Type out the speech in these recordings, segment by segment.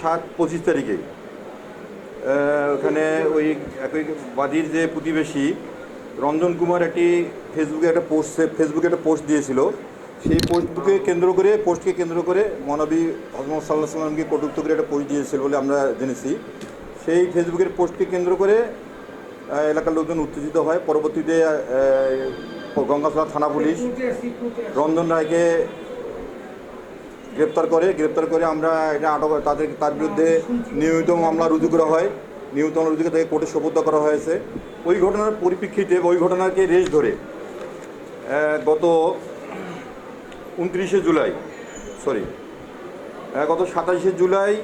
সাত পঁচিশ তারিখে। ওখানে ওই একই বাদির যে প্রতিবেশী রঞ্জন কুমার একটি ফেসবুকে একটা পোস্ট ফেসবুকে একটা পোস্ট দিয়েছিল। সেই পোস্টকে কেন্দ্র করে পোস্টকে কেন্দ্র করে মহানবী হজরত সাল্লাহ সাল্লামকে কটুক্ত করে একটা পোস্ট দিয়েছিল বলে আমরা জেনেছি। সেই ফেসবুকের পোস্টকে কেন্দ্র করে এলাকার লোকজন উত্তেজিত হয়। পরবর্তীতে গঙ্গাসলা থানা পুলিশ রঞ্জন রায়কে গ্রেপ্তার করে। গ্রেপ্তার করে আমরা এটা আটক, তাদের, তার বিরুদ্ধে নিয়মিত মামলা রুজু করা হয়। রুজু করে তাকে কোর্টে সোপর্দ করা হয়েছে। ওই ঘটনার পরিপ্রেক্ষিতে, ওই ঘটনাকে রেশ ধরে গত উনত্রিশে জুলাই সরি গত সাতাশে জুলাই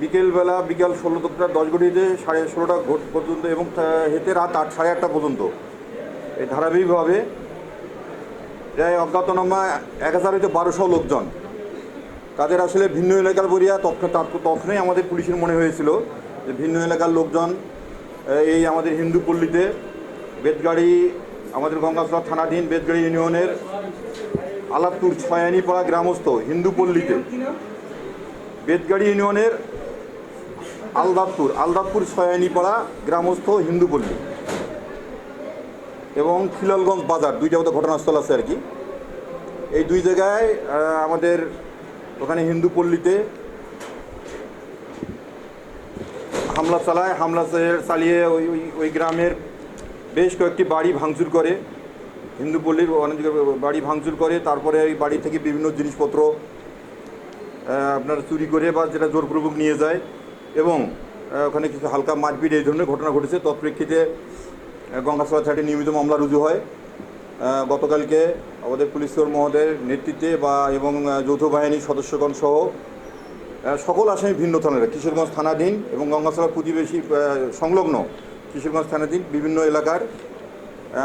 বিকেলবেলা বিকাল ষোলোটা, দশ ঘটিতে সাড়ে ষোলোটা ঘট পর্যন্ত এবং হেতে রাত আট, সাড়ে আটটা পর্যন্ত। এই ধারাবাহিকভাবে প্রায় অজ্ঞাতনামা, এক হাজার হইতে বারোশো লোকজন তাদের আসলে ভিন্ন এলাকার বরিয়া তখনই আমাদের পুলিশের মনে হয়েছিল যে ভিন্ন এলাকার লোকজন এই আমাদের হিন্দু পল্লীতে বেদগাড়ি আমাদের গঙ্গাসলা থানাধীন বেদগাড়ি ইউনিয়নের আলাদপুর ছয়ানিপাড়া গ্রামস্থ হিন্দু পল্লীতে বেদগাড়ি ইউনিয়নের আলদাতপুর আলদাতপুর ছয়ানিপাড়া গ্রামস্থ হিন্দু পল্লী এবং খিলালগঞ্জ বাজার, দুইটা মতো ঘটনাস্থল আছে আর কি। এই দুই জায়গায় আমাদের ওখানে হিন্দু পল্লীতে হামলা চালায়, হামলা চালিয়ে ওই ওই- ওই গ্রামের বেশ কয়েকটি বাড়ি ভাঙচুর করে। হিন্দু পল্লীর অনেক বাড়ি ভাঙচুর করে, তারপরে ওই বাড়ি থেকে বিভিন্ন জিনিসপত্র আপনার চুরি করে বা যেটা জোরপূর্বক নিয়ে যায় এবং ওখানে কিছু হালকা মারপিট এই ধরনের ঘটনা ঘটেছে। তৎপ্রেক্ষিতে গঙ্গাসলা থার্টি নিয়মিত মামলা রুজু হয়। গতকালকে আমাদের পুলিশ মহোদয়ের নেতৃত্বে বা এবং যৌথ বাহিনীর সদস্যগণ সহ সকল আসামি ভিন্ন থানার কিশোরগঞ্জ থানাধীন এবং গঙ্গাসলার প্রতিবেশী সংলগ্ন কিশোরগঞ্জ থানাধীন বিভিন্ন এলাকার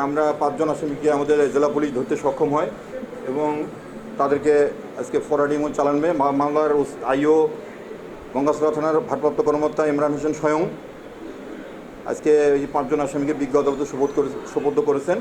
আমরা পাঁচজন আসামিকে আমাদের জেলা পুলিশ ধরতে সক্ষম হয় এবং তাদেরকে আজকে ফরওয়ার্ডিং চালানবে মামলার আইও গঙ্গাসলা থানার ভারপ্রাপ্ত কর্মকর্তা ইমরান হোসেন স্বয়ং আজকে এই পাঁচজন আসামিকে বিজ্ঞ আদালতে সোপর্দ করে সোপর্দ করেছেন।